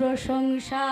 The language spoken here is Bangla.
প্রশংসা